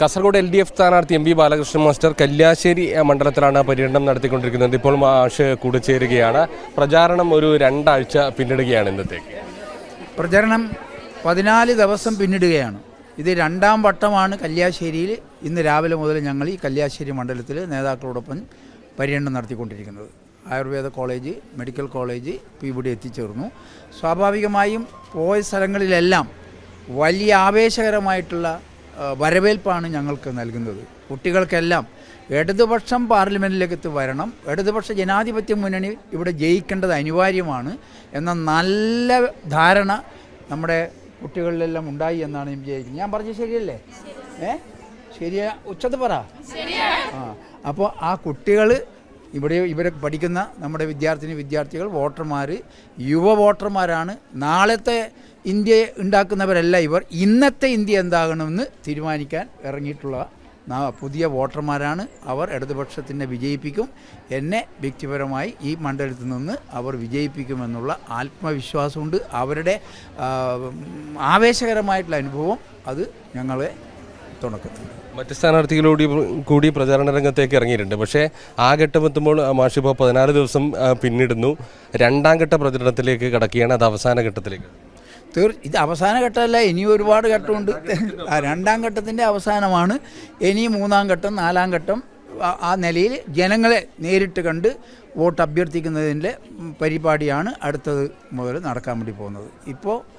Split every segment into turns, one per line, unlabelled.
Kasaragod L D F സ്ഥാനാർത്ഥി M V Balakrishnan master Kalliasseri മണ്ഡലത്തിലാണ് പര്യടനം നടത്തിക്കൊണ്ടിരിക്കുന്നത്. ഇപ്പോൾ മാഷ് കൂടിച്ചേരുകയാണ്. പ്രചാരണം ഒരു രണ്ടാഴ്ച പിന്നിടുകയാണ് ഇന്നത്തേക്ക്.
പ്രചരണം പതിനാല് ദിവസം പിന്നിടുകയാണ്. ഇത് രണ്ടാം വട്ടമാണ് കല്യാശ്ശേരിയിൽ ഇന്ന് രാവിലെ മുതൽ ഞങ്ങൾ ഈ കല്യാശ്ശേരി മണ്ഡലത്തിൽ നേതാക്കളോടൊപ്പം പര്യടനം നടത്തിക്കൊണ്ടിരിക്കുന്നത്. ആയുർവേദ കോളേജ് മെഡിക്കൽ കോളേജ് ഇപ്പോൾ ഇവിടെ എത്തിച്ചേർന്നു. സ്വാഭാവികമായും പോയ സ്ഥലങ്ങളിലെല്ലാം വലിയ ആവേശകരമായിട്ടുള്ള വരവേൽപ്പാണ് ഞങ്ങൾക്ക് നൽകുന്നത്. കുട്ടികൾക്കെല്ലാം ഇടതുപക്ഷം പാർലമെന്റിലേക്ക് വരണം. ഇടതുപക്ഷ ജനാധിപത്യ മുന്നണി ഇവിടെ ജയിക്കേണ്ടത് അനിവാര്യമാണ് എന്ന നല്ല ധാരണ നമ്മുടെ കുട്ടികളിലെല്ലാം ഉണ്ടായി എന്നാണ് ഞാൻ വിചാരിക്കുന്നത്. ഞാൻ പറഞ്ഞത് ശരിയല്ലേ? ഏ? ശരിയാ? ഉച്ചത്ത് പറ. ആ അപ്പോൾ ആ കുട്ടികൾ ഇവിടെ ഇവരെ പഠിക്കുന്ന നമ്മുടെ വിദ്യാർത്ഥിനി വിദ്യാർത്ഥികൾ വോട്ടർമാർ യുവ വോട്ടർമാരാണ്. നാളത്തെ ഇന്ത്യ ഉണ്ടാക്കുന്നവരല്ല ഇവർ. ഇന്നത്തെ ഇന്ത്യ എന്താകണമെന്ന് തീരുമാനിക്കാൻ ഇറങ്ങിയിട്ടുള്ള പുതിയ വോട്ടർമാരാണ് അവർ. ഇടതുപക്ഷത്തിനെ വിജയിപ്പിക്കും. എന്നെ വ്യക്തിപരമായി ഈ മണ്ഡലത്തിൽ നിന്ന് അവർ വിജയിപ്പിക്കുമെന്നുള്ള ആത്മവിശ്വാസമുണ്ട്. അവരുടെ ആവേശകരമായിട്ടുള്ള അനുഭവം അത് ഞങ്ങളെ തുടക്കത്തിൽ
മറ്റ് സ്ഥാനാർത്ഥികളോട് കൂടി പ്രചാരണ രംഗത്തേക്ക് ഇറങ്ങിയിട്ടുണ്ട്. പക്ഷേ ആ ഘട്ടം എത്തുമ്പോൾ മാഷിപ്പോൾ പതിനാല് ദിവസം പിന്നിടുന്നു. രണ്ടാം ഘട്ട പ്രചരണത്തിലേക്ക് കടക്കുകയാണ്. അത് അവസാന ഘട്ടത്തിലേക്ക്.
ഇത് അവസാന ഘട്ടമല്ല ഇനി ഒരുപാട് ഘട്ടമുണ്ട്. രണ്ടാം ഘട്ടത്തിന്റെ അവസാനമാണ്. ഇനി മൂന്നാം ഘട്ടം നാലാം ഘട്ടം ആ- നിലയിൽ ജനങ്ങളെ നേരിട്ട് കണ്ട് വോട്ട് അഭ്യർത്ഥിക്കുന്നതിന്റെ പരിപാടിയാണ് അടുത്തത് മുതൽ നടക്കാൻ വേണ്ടി പോകുന്നത്. ഇപ്പോൾ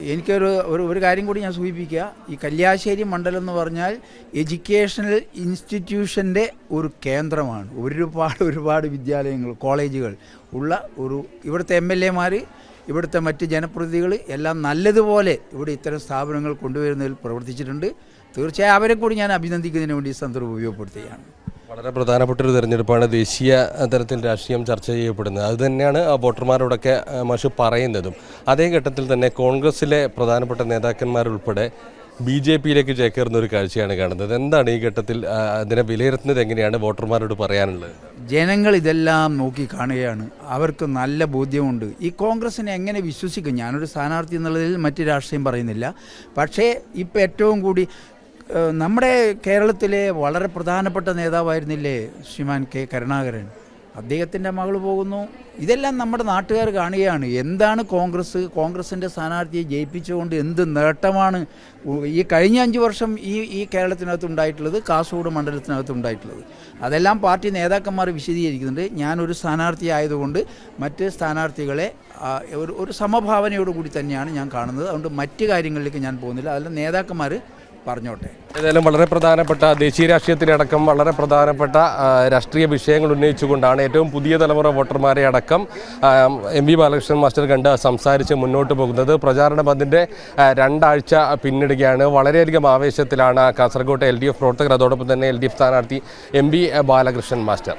എനിക്കൊരു ഒരു ഒരു കാര്യം കൂടി ഞാൻ സൂചിപ്പിക്കുക. ഈ കല്യാശ്ശേരി മണ്ഡലം എന്ന് പറഞ്ഞാൽ എഡ്യൂക്കേഷണൽ ഇൻസ്റ്റിറ്റ്യൂഷന്റെ ഒരു കേന്ദ്രമാണ്. ഒരുപാട് ഒരുപാട് വിദ്യാലയങ്ങൾ കോളേജുകൾ ഉള്ള ഒരു ഇവിടുത്തെ എം എൽ എമാർ ഇവിടുത്തെ മറ്റ് ജനപ്രതിനിധികൾ എല്ലാം നല്ലതുപോലെ ഇവിടെ ഇത്തരം സ്ഥാപനങ്ങൾ കൊണ്ടുവരുന്നതിൽ പ്രവർത്തിച്ചിട്ടുണ്ട്. തീർച്ചയായും അവരെ കൂടി ഞാൻ അഭിനന്ദിക്കുന്നതിന് വേണ്ടി സന്ദർഭം ഉപയോഗപ്പെടുത്തുകയാണ്.
വളരെ പ്രധാനപ്പെട്ട ഒരു തെരഞ്ഞെടുപ്പാണ് ദേശീയ തലത്തിൽ രാഷ്ട്രീയം ചർച്ച ചെയ്യപ്പെടുന്നത്. അത് തന്നെയാണ് വോട്ടർമാരോടൊക്കെ മാഷ് പറയുന്നതും. അതേ ഘട്ടത്തിൽ തന്നെ കോൺഗ്രസിലെ പ്രധാനപ്പെട്ട നേതാക്കന്മാരുൾപ്പെടെ ബി ജെ പിയിലേക്ക് ചേക്കേറുന്ന ഒരു കാഴ്ചയാണ് കാണുന്നത്. എന്താണ് ഈ ഘട്ടത്തിൽ അതിനെ വിലയിരുത്തുന്നത് എങ്ങനെയാണ് വോട്ടർമാരോട് പറയാനുള്ളത്?
ജനങ്ങൾ ഇതെല്ലാം നോക്കി കാണുകയാണ്. അവർക്ക് നല്ല ബോധ്യമുണ്ട്. ഈ കോൺഗ്രസിനെ എങ്ങനെ വിശ്വസിക്കും? ഞാനൊരു സ്ഥാനാർത്ഥി എന്നുള്ളതിൽ മറ്റ് രാഷ്ട്രീയം പറയുന്നില്ല. പക്ഷേ ഇപ്പം ഏറ്റവും കൂടി നമ്മുടെ കേരളത്തിലെ വളരെ പ്രധാനപ്പെട്ട നേതാവായിരുന്നില്ലേ ശ്രീമാൻ കെ കരുണാകരൻ? അദ്ദേഹത്തിന്റെ മകൾ പോകുന്നു. ഇതെല്ലാം നമ്മുടെ നാട്ടുകാർ കാണുകയാണ്. എന്താണ് കോൺഗ്രസ്? കോൺഗ്രസിന്റെ സ്ഥാനാർത്ഥിയെ ജയിപ്പിച്ചുകൊണ്ട് എന്ത് നേട്ടമാണ് ഈ കഴിഞ്ഞ അഞ്ച് വർഷം ഈ ഈ കേരളത്തിനകത്ത് ഉണ്ടായിട്ടുള്ളത് കാസർഗോഡ് മണ്ഡലത്തിനകത്ത് ഉണ്ടായിട്ടുള്ളത്. അതെല്ലാം പാർട്ടി നേതാക്കന്മാർ വിശദീകരിക്കുന്നുണ്ട്. ഞാനൊരു സ്ഥാനാർത്ഥി ആയതുകൊണ്ട് മറ്റ് സ്ഥാനാർത്ഥികളെ ഒരു ഒരു സമഭാവനയോടുകൂടി തന്നെയാണ് ഞാൻ കാണുന്നത്. അതുകൊണ്ട് മറ്റ് കാര്യങ്ങളിലേക്ക് ഞാൻ പോകുന്നില്ല. അതെല്ലാം നേതാക്കന്മാർ പറഞ്ഞോട്ടെ.
ഏതായാലും വളരെ പ്രധാനപ്പെട്ട ദേശീയ രാഷ്ട്രീയത്തിനടക്കം വളരെ പ്രധാനപ്പെട്ട രാഷ്ട്രീയ വിഷയങ്ങൾ ഉന്നയിച്ചുകൊണ്ടാണ് ഏറ്റവും പുതിയ തലമുറ വോട്ടർമാരെ അടക്കം എം വി ബാലകൃഷ്ണൻ മാസ്റ്റർ കണ്ട് സംസാരിച്ച് മുന്നോട്ട് പോകുന്നത്. പ്രചാരണ ബന്ധിന്റെ രണ്ടാഴ്ച പിന്നിടുകയാണ്. വളരെയധികം ആവേശത്തിലാണ് കാസർഗോട്ടെ എൽ ഡി എഫ് പ്രവർത്തകർ. അതോടൊപ്പം തന്നെ എൽ ഡി എഫ് സ്ഥാനാർത്ഥി എം വി ബാലകൃഷ്ണൻ മാസ്റ്റർ.